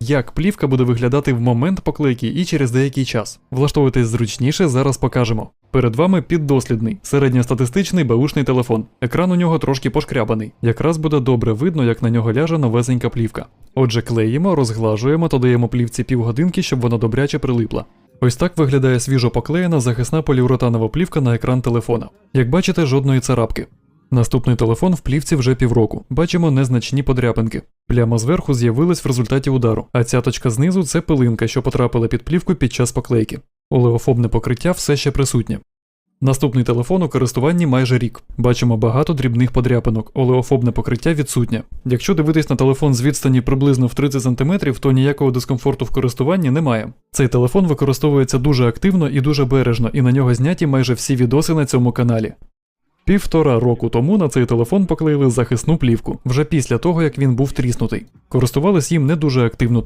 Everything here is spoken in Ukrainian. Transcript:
як плівка буде виглядати в момент поклейки і через деякий час. Влаштовуйтесь зручніше, зараз покажемо. Перед вами піддослідний, середньостатистичний беушний телефон. Екран у нього трошки пошкрябаний. Якраз буде добре видно, як на нього ляже новесенька плівка. Отже, клеїмо, розглажуємо та даємо плівці півгодинки, щоб вона добряче прилипла. Ось так виглядає свіжо поклеєна захисна поліуретанова плівка на екран телефона. Як бачите, жодної царапки. Наступний телефон в плівці вже півроку. Бачимо незначні подряпинки. Пляма зверху з'явилась в результаті удару, а цяточка знизу це пилинка, що потрапила під плівку під час поклейки. Олеофобне покриття все ще присутнє. Наступний телефон у користуванні майже рік. Бачимо багато дрібних подряпинок, олеофобне покриття відсутнє. Якщо дивитись на телефон з відстані приблизно в 30 см, то ніякого дискомфорту в користуванні немає. Цей телефон використовується дуже активно і дуже бережно, і на нього зняті майже всі відоси на цьому каналі. Півтора року тому на цей телефон поклеїли захисну плівку, вже після того як він був тріснутий. Користувались їм не дуже активно,